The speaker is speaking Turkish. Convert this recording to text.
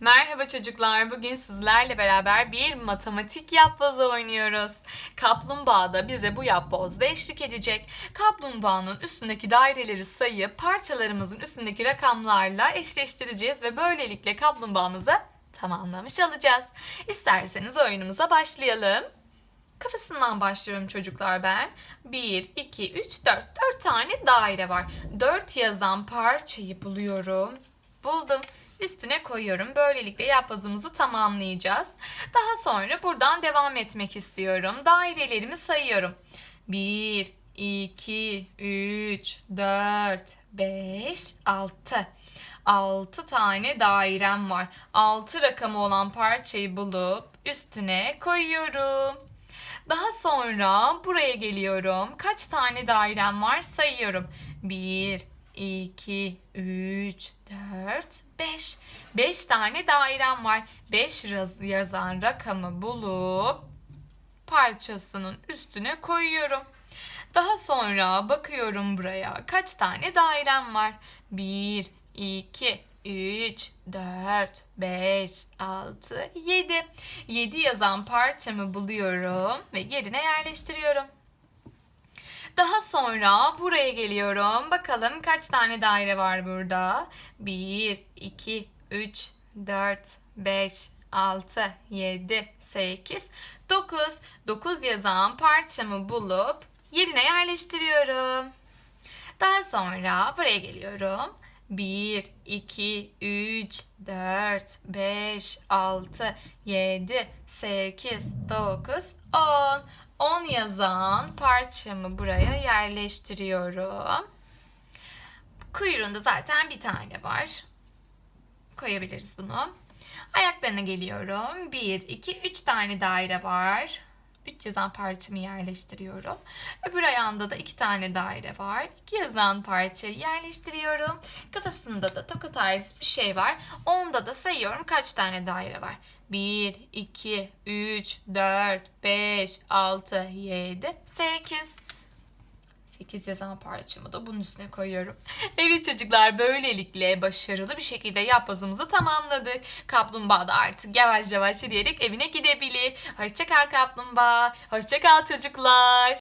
Merhaba çocuklar. Bugün sizlerle beraber bir matematik yapbozu oynuyoruz. Kaplumbağa da bize bu yapbozda eşlik edecek. Kaplumbağanın üstündeki daireleri sayıp parçalarımızın üstündeki rakamlarla eşleştireceğiz ve böylelikle kaplumbağamızı tamamlamış olacağız. İsterseniz oyunumuza başlayalım. Kafasından başlıyorum çocuklar ben. 1, 2, 3, 4. 4 tane daire var. 4 yazan parçayı buluyorum. Buldum. Üstüne koyuyorum. Böylelikle yapbozumuzu tamamlayacağız. Daha sonra buradan devam etmek istiyorum. Dairelerimi sayıyorum. 1, 2, 3, 4, 5, 6. 6 tane dairem var. 6 rakamı olan parçayı bulup üstüne koyuyorum. Daha sonra buraya geliyorum. Kaç tane dairem var sayıyorum. 1, 2, 3, 4, 5. 5 tane dairem var. 5 yazan rakamı bulup parçasının üstüne koyuyorum. Daha sonra bakıyorum buraya. Kaç tane dairem var? 1, 2, 3, 4, 5, 6, 7. 7 yazan parçamı buluyorum ve yerine yerleştiriyorum. Daha sonra buraya geliyorum. Bakalım kaç tane daire var burada? 1, 2, 3, 4, 5, 6, 7, 8, 9. 9 yazan parçamı bulup yerine yerleştiriyorum. Daha sonra buraya geliyorum. 1, 2, 3, 4, 5, 6, 7, 8, 9, 10. 10 yazan parçamı buraya yerleştiriyorum. Kuyruğunda zaten bir tane var. Koyabiliriz bunu. Ayaklarına geliyorum. 1, 2, 3 tane daire var. 3 yazan parçamı yerleştiriyorum. Öbür ayağında da 2 tane daire var. 2 yazan parçayı yerleştiriyorum. Kafasında da toka tarzı bir şey var. Onda da sayıyorum kaç tane daire var. 1, 2, 3, 4, 5, 6, 7, 8. 8 yazan parçamı da bunun üstüne koyuyorum. Evet çocuklar böylelikle başarılı bir şekilde yapbozumuzu tamamladık. Kaplumbağa da artık yavaş yavaş yürüyerek evine gidebilir. Hoşçakal kaplumbağa. Hoşçakal çocuklar.